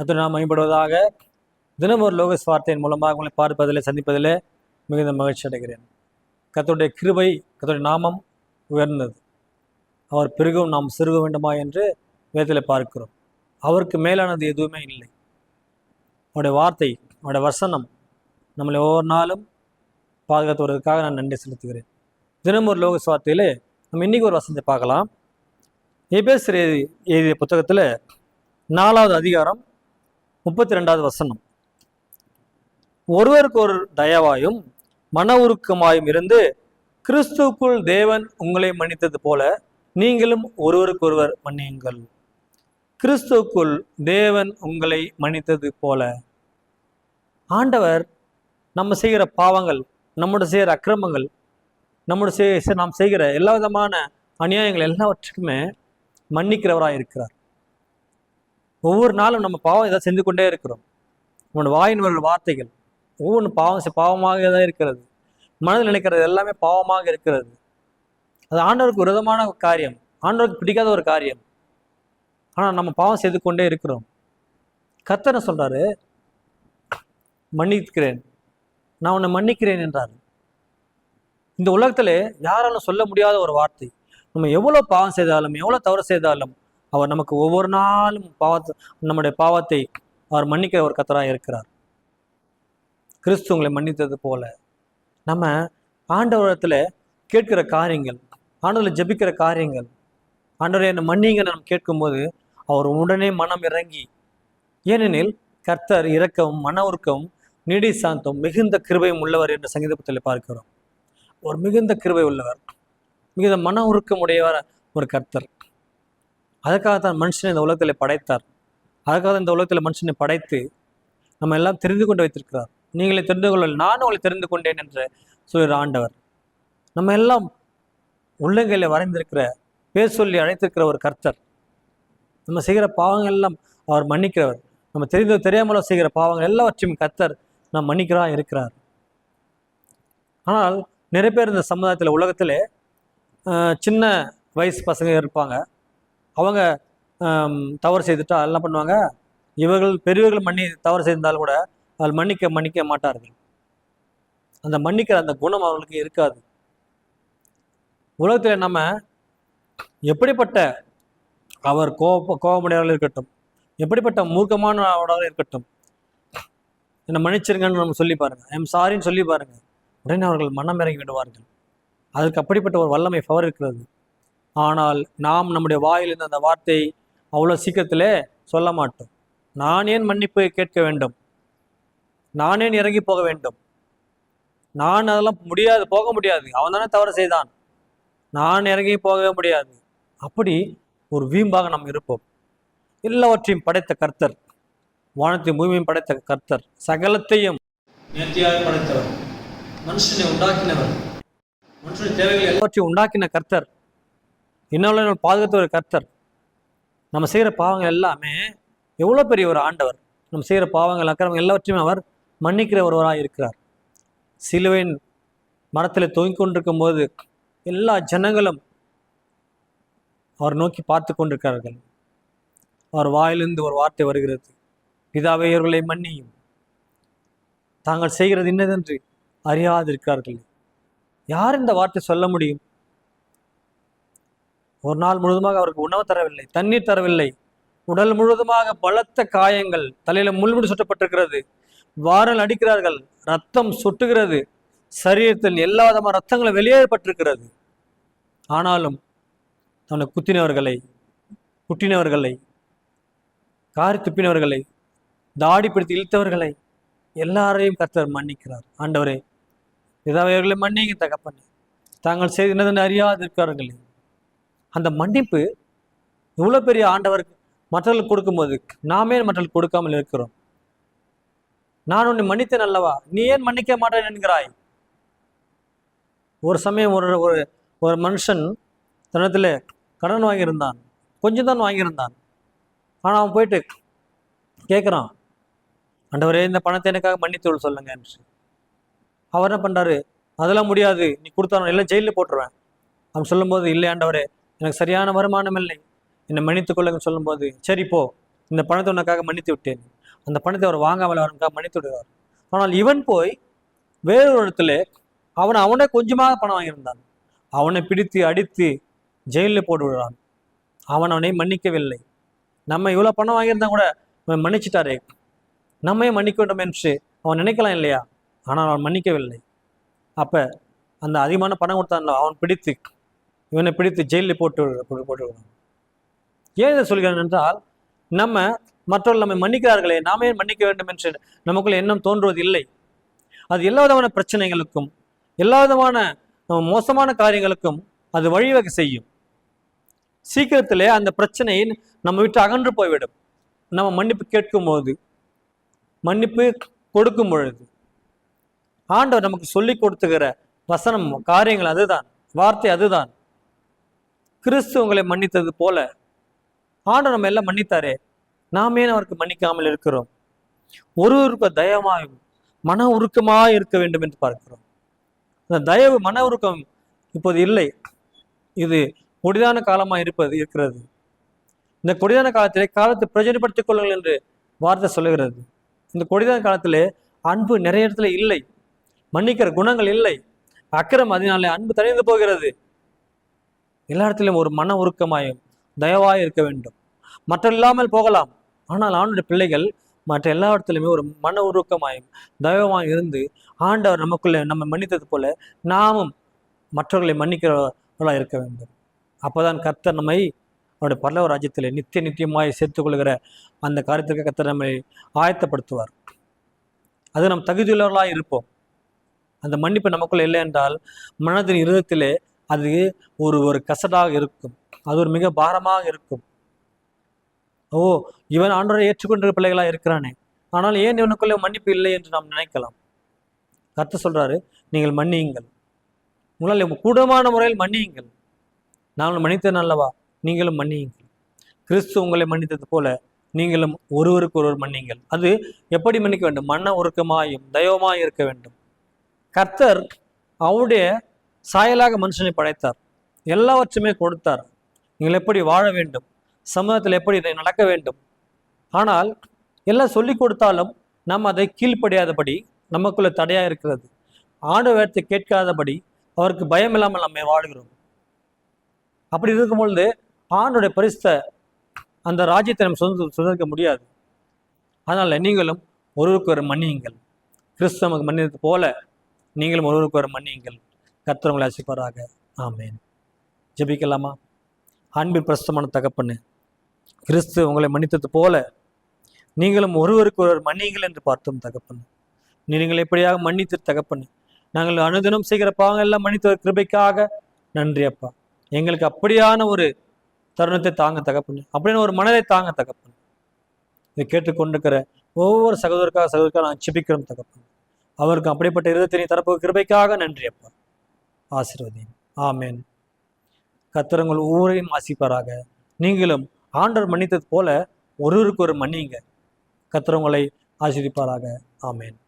கர்த்தர் நாம் மேம்படுவதாக தினம் ஒரு லோகஸ் வார்த்தையின் மூலமாக உங்களை பார்ப்பதில் சந்திப்பதில் மிகுந்த மகிழ்ச்சி அடைகிறேன். கத்தோடைய கிருபை கத்தோடைய நாமம் உயர்ந்தது. அவர் பெருகவும் நாம் சிறுக வேண்டுமா என்று வேதத்தில் பார்க்கிறோம். அவருக்கு மேலானது எதுவுமே இல்லை. அவருடைய வார்த்தை அவருடைய வசனம் நம்மளை ஒவ்வொரு நாளும் பாதுகாத்து வருவதற்காக நான் நன்றி செலுத்துகிறேன். தினம் ஒரு லோக வார்த்தையிலே நம்ம இன்னைக்கு ஒரு வசனத்தை பார்க்கலாம். எபேசர் எழுதிய புத்தகத்தில் நாலாவது அதிகாரம் முப்பத்தி ரெண்டாவது வசனம். ஒருவருக்கு ஒரு தயவாயும் மன உருக்கமாயும் இருந்து கிறிஸ்துவுக்குள் தேவன் உங்களை மன்னித்தது போல நீங்களும் ஒருவருக்கொருவர் மன்னியுங்கள். கிறிஸ்துவுக்குள் தேவன் உங்களை மன்னித்தது போல. ஆண்டவர் நம்ம செய்கிற பாவங்கள் நம்மளோட செய்கிற அக்கிரமங்கள் நம்முடைய செய் நாம் செய்கிற எல்லா விதமான அநியாயங்கள் எல்லாவற்றுக்குமே மன்னிக்கிறவராக இருக்கிறார் ஒவ்வொரு நாளும் நம்ம பாவம் ஏதாவது செஞ்சு கொண்டே இருக்கிறோம். நம்மளோட வாயின் வர வார்த்தைகள் ஒவ்வொன்று பாவம் பாவமாக தான் இருக்கிறது. மனதில் நினைக்கிறது எல்லாமே பாவமாக இருக்கிறது. அது ஆண்டவருக்கு விரதமான காரியம். ஆண்டவருக்கு பிடிக்காத ஒரு காரியம். ஆனால் நம்ம பாவம் செய்து கொண்டே இருக்கிறோம். கத்தனை சொல்கிறாரு மன்னிக்கிறேன். நான் உன்னை மன்னிக்கிறேன் என்றார். இந்த உலகத்தில் யாராலும் சொல்ல முடியாத ஒரு வார்த்தை. நம்ம எவ்வளோ பாவம் செய்தாலும் எவ்வளோ தவறு செய்தாலும் அவர் நமக்கு ஒவ்வொரு நாளும் பாவத்தை நம்முடைய பாவத்தை அவர் மன்னிக்கிற ஒரு கத்தராக இருக்கிறார். கிறிஸ்து உங்களை மன்னித்தது போல நம்ம ஆண்டவரத்தில் கேட்கிற காரியங்கள் ஆண்டவரில் ஜெபிக்கிற காரியங்கள் ஆண்டவரை என்னை மன்னிங்க நம்ம கேட்கும்போது அவர் உடனே மனம் இறங்கி ஏனெனில் கர்த்தர் இரக்கவும் மன உருக்கவும் நீடி சாந்தம் மிகுந்த கிருபையும் உள்ளவர் என்ற சங்கீதத்தில் பார்க்கிறோம். ஒரு மிகுந்த கிருபை உள்ளவர் மிகுந்த மன உருக்கம் உடையவர் ஒரு கர்த்தர். அதுக்காகத்தான் மனுஷனை இந்த உலகத்தில் படைத்தார். அதுக்காக இந்த உலகத்தில் மனுஷனை படைத்து நம்ம எல்லாம் தெரிந்து கொண்டு வைத்திருக்கிறார். நீங்களே தெரிந்து கொள்ள நானும் உங்களை தெரிந்து கொண்டேன் என்று சொல்கிற ஆண்டவர். நம்ம எல்லாம் உள்ளங்கையில் வரைந்திருக்கிற பேர் சொல்லி அழைத்திருக்கிற ஒரு கர்த்தர். நம்ம செய்கிற பாவங்கள் எல்லாம் அவர் மன்னிக்கிறவர். நம்ம தெரிந்து தெரியாமலோ செய்கிற பாவங்கள் எல்லாவற்றையும் கர்த்தர் நாம் மன்னிக்கிறா இருக்கிறார். ஆனால் நிறைய பேர் இந்த சமுதாயத்தில் உலகத்தில் சின்ன வயசு பசங்க இருப்பாங்க. அவங்க தவறு செய்துட்டால் என்ன பண்ணுவாங்க? இவர்கள் பெரியவர்கள் மன்னி தவறு செய்திருந்தாலும் கூட அவள் மன்னிக்க மன்னிக்க மாட்டார்கள். அந்த மன்னிக்கிற அந்த குணம் அவர்களுக்கு இருக்காது. உலகத்தில் நம்ம எப்படிப்பட்ட அவர் கோப கோபமுடையவர்கள் இருக்கட்டும் எப்படிப்பட்ட மூர்க்கமானவராக இருக்கட்டும் என்னை மன்னிச்சிருங்கன்னு நம்ம சொல்லி பாருங்கள் ஐம் சாரின்னு சொல்லி பாருங்க. உடனே அவர்கள் மனம் இறங்கி விடுவார்கள். அதுக்கு அப்படிப்பட்ட ஒரு வல்லமை பவர் இருக்கிறது. ஆனால் நாம் நம்முடைய வாயிலிருந்து அந்த வார்த்தையை அவ்வளோ சீக்கிரத்தில் சொல்ல மாட்டோம். நான் ஏன் மன்னிப்பு கேட்க வேண்டும்? நான் ஏன் இறங்கி போக வேண்டும்? நான் அதெல்லாம் முடியாது போக முடியாது. அவன் தானே தவறு செய்தான். நான் இறங்கி போகவே முடியாது. அப்படி ஒரு வீம்பாக நாம் இருப்போம். எல்லாவற்றையும் படைத்த கர்த்தர் வானத்தையும் பூமியும் படைத்த கர்த்தர் சகலத்தையும் நேர்த்தியாக படைத்தவர் மனுஷனை உண்டாக்கினவர் மனுஷன் தேவைகள் எல்லாவற்றையும் உண்டாக்கின கர்த்தர் இன்னும் பாதுகாத்த ஒரு கர்த்தர். நம்ம செய்கிற பாவங்கள் எல்லாமே எவ்வளோ பெரிய ஒரு ஆண்டவர். நம்ம செய்கிற பாவங்கள் அக்கிரமங்கள் எல்லாவற்றையும் அவர் மன்னிக்கிற ஒருவராக இருக்கிறார். சிலுவையின் மரத்தில் தொங்கிக் கொண்டிருக்கும் போது எல்லா ஜனங்களும் அவர் நோக்கி பார்த்து கொண்டிருக்கிறார்கள். அவர் வாயிலிருந்து ஒரு வார்த்தை வருகிறது. பிதாவே இவர்களை மன்னியும். தாங்கள் செய்கிறது இன்னதென்று அறியாதிருக்கிறார்கள். யார் இந்த வார்த்தை சொல்ல முடியும்? ஒரு நாள் முழுவதுமாக அவருக்கு உணவு தரவில்லை தண்ணீர் தரவில்லை. உடல் முழுவதுமாக பலத்த காயங்கள் தலையில முள்முடி சுட்டப்பட்டிருக்கிறது. வாரல் அடிக்கிறார்கள் ரத்தம் சுட்டுகிறது. சரீரத்தில் எல்லா விதமான ரத்தங்களும் வெளியேறப்பட்டிருக்கிறது. ஆனாலும் தன்னை குத்தினவர்களை குட்டினவர்களை காரி துப்பினவர்களை தாடி பிடித்து இழுத்தவர்களை எல்லாரையும் கர்த்தர் மன்னிக்கிறார். ஆண்டவரே இதாவர்களை மன்னிங்க தகப்பனே. தாங்கள் செய்தனதென்று அறியாதிருக்கிறார்களே அந்த மன்னிப்பு இவ்வளோ பெரிய ஆண்டவர் மற்றவர்களுக்கு கொடுக்கும்போது நாமே மற்றவர்களுக்கு கொடுக்காமல் இருக்கிறோம். நான் உன்னை மன்னித்தேன் அல்லவா? நீ ஏன் மன்னிக்க மாட்டேன் என்கிறாய்? ஒரு சமயம் ஒரு ஒரு ஒரு மனுஷன் தன்னத்தில் கடன் வாங்கியிருந்தான். கொஞ்சம் தான் வாங்கியிருந்தான். ஆனால் அவன் போயிட்டு கேட்குறான் ஆண்டவரே இந்த பணத்தை எனக்காக மன்னித்தோள் சொல்லுங்க என்று. அவர் என்ன பண்ணுறாரு அதெல்லாம் முடியாது. நீ கொடுத்தா எல்லாம் ஜெயிலில் போட்டுருவேன். அவன் சொல்லும்போது இல்லை ஆண்டவரே எனக்கு சரியான வருமானம் இல்லை. என்னை மன்னித்து கொள்ளுங்கன்னு சொல்லும்போது சரி போ. இந்த பணத்தை உனக்காக மன்னித்து விட்டேன். அந்த பணத்தை அவர் வாங்காமல் அவனுக்காக மன்னித்து விடுவார். ஆனால் இவன் போய் வேறொரு இடத்துல அவன் அவனே கொஞ்சமாக பணம் வாங்கியிருந்தான். அவனை பிடித்து அடித்து ஜெயிலில் போட்டு விடுறான். அவன் அவனை மன்னிக்கவில்லை. நம்ம இவ்வளோ பணம் வாங்கியிருந்தா கூட அவன் மன்னிச்சிட்டாரே. நம்மையே மன்னிக்க வேண்டும் என்று அவன் நினைக்கலாம் இல்லையா? ஆனால் அவன் மன்னிக்கவில்லை. அப்போ அந்த அதிகமான பணம் கொடுத்தான்ல அவன் பிடித்து இவனை பிடித்து ஜெயிலில் போட்டு போட்டு போட்டு ஏன் இதை சொல்கிறேன் என்றால் நம்ம மற்றவர்கள் நம்மை மன்னிக்கிறார்களே நாமே மன்னிக்க வேண்டும் என்று நமக்குள்ள எண்ணம் தோன்றுவது இல்லை அது எல்லா விதமான பிரச்சனைகளுக்கும் எல்லா விதமான மோசமான காரியங்களுக்கும் அது வழிவகை செய்யும். சீக்கிரத்திலே அந்த பிரச்சனையை நம்ம விட்டு அகன்று போய்விடும். நம்ம மன்னிப்பு கேட்கும் போது மன்னிப்பு கொடுக்கும் பொழுது ஆண்டவர் நமக்கு சொல்லி கொடுத்துகிற வசனம் காரியங்கள் அதுதான் வார்த்தை அதுதான். கிறிஸ்து உங்களை மன்னித்தது போல ஆண்டவர் நம்ம எல்லாம் மன்னித்தாரே. நாமே அவருக்கு மன்னிக்காமல் இருக்கிறோம்? ஒருவருக்கு தயமாயும் மன உருக்கமாக இருக்க வேண்டும் என்று பார்க்கிறோம். அந்த தயவு மன உருக்கம் இப்போது இல்லை. இது கொடிதான காலமாக இருப்பது இருக்கிறது. இந்த கொடிதான காலத்திலே காலத்தை பிரயோஜனப்படுத்திக் கொள்ளுங்கள் என்று வார்த்தை சொல்லுகிறது. இந்த கொடிதான காலத்திலே அன்பு நிறைய இடத்துல இல்லை. மன்னிக்கிற குணங்கள் இல்லை. அக்கிரம் அதனாலே அன்பு தணிந்து போகிறது. எல்லா இடத்திலும் ஒரு மன உருக்கமாயும் தயவாய் இருக்க வேண்டும். மற்ற இல்லாமல் போகலாம். ஆனால் ஆண்டுடைய பிள்ளைகள் மற்ற எல்லா இடத்துலையுமே ஒரு மன உருக்கமாயும் தயவமாக இருந்து ஆண்டவர் நமக்குள்ளே நம்ம மன்னித்தது போல நாமும் மற்றவர்களை மன்னிக்கிறவர்களாக இருக்க வேண்டும். அப்போதான் கர்த்தர் நம்மை அவருடைய பல்லவ ராஜ்யத்தில் நித்திய நித்தியமாய் சேர்த்துக்கொள்கிற அந்த காரியத்திற்கு கர்த்தர் நம்மை ஆயத்தப்படுத்துவார். அது நம் தகுதியுள்ளவர்களாக இருப்போம். அந்த மன்னிப்பு நமக்குள்ளே இல்லை என்றால் மனதின் இருதயத்திலே அது ஒரு ஒரு கசடாக இருக்கும். அது ஒரு மிக பாரமாக இருக்கும். ஓ இவன் ஆண்டோரை ஏற்றுக்கொண்ட பிள்ளைகளாக இருக்கிறானே. ஆனால் ஏன் இவனுக்குள்ளே மன்னிப்பு இல்லை என்று நாம் நினைக்கலாம்? கர்த்தர் சொல்கிறாரு நீங்கள் மன்னியுங்கள். உங்களால் கூடமான முறையில் மன்னியுங்கள். நாங்கள் மன்னித்தேன் அல்லவா? நீங்களும் மன்னியுங்கள். கிறிஸ்து உங்களை மன்னித்தது போல நீங்களும் ஒருவருக்கு ஒருவர் மன்னியுங்கள். அது எப்படி மன்னிக்க வேண்டும்? மன உருக்கமாயும் தயவமாயும் இருக்க வேண்டும். கர்த்தர் அவருடைய சாயலாக மனுஷனை படைத்தார். எல்லாவற்றுமே கொடுத்தார். நீங்கள் எப்படி வாழ வேண்டும்? சமூகத்தில் எப்படி இதை நடக்க வேண்டும்? ஆனால் எல்லாம் சொல்லி கொடுத்தாலும் நாம் அதை கீழ்ப்படியாதபடி நமக்குள்ள தடையாக இருக்கிறது. ஆண்டு வேர்த்தை கேட்காதபடி அவருக்கு பயம் இல்லாமல் நம்மை வாழ்கிறோம். அப்படி இருக்கும் பொழுது ஆண்டுடைய பரிசுத்த அந்த ராஜ்யத்தை நம்ம சுதந்திர சுதந்திரிக்க முடியாது. அதனால் நீங்களும் ஒருவருக்கு ஒரு மன்னியுங்கள். கிறிஸ்து நமக்கு மன்னித்தது போல நீங்களும் ஒருவருக்கு ஒரு மன்னியுங்கள். கர்த்தர் ஆசிப்பாராக ஆமேன். ஜெபிக்கலாமா? அன்பின் பிரஸ்தமான தகப்பண்ணு கிறிஸ்து உங்களை மன்னித்தது போல நீங்களும் ஒருவருக்கு ஒருவர் மன்னியுங்கள் என்று பார்த்தோம் தகப்பண்ணு நீங்கள் எப்படியாக மன்னித்து தகப்பண்ணு நாங்கள் அனுதினம் செய்கிற பாவங்கள் எல்லாம் மன்னித்த கிருபைக்காக. நன்றி அப்பா. எங்களுக்கு அப்படியான ஒரு தருணத்தை தாங்க தகப்பண்ணு அப்படின்னு ஒரு மனதை தாங்க தகப்பண்ணு இதை கேட்டுக்கொண்டிருக்கிற ஒவ்வொரு சகோதரக்காக சகோதரக்காக நான் சிபிக்கிறோம் தகப்பண்ணு அவருக்கு அப்படிப்பட்ட இருதத்தினை தரப்பு கிருபைக்காக நன்றி அப்பா. ஆசிர்வதியும். ஆமேன். கத்திரங்கள் ஊரையும் ஆசிப்பாராக. நீங்களும் ஆண்டவர் மன்னித்தது போல ஒருவருக்கு ஒரு மன்னிங்க கத்திரவங்களை ஆசிரிப்பாராக ஆமேன்.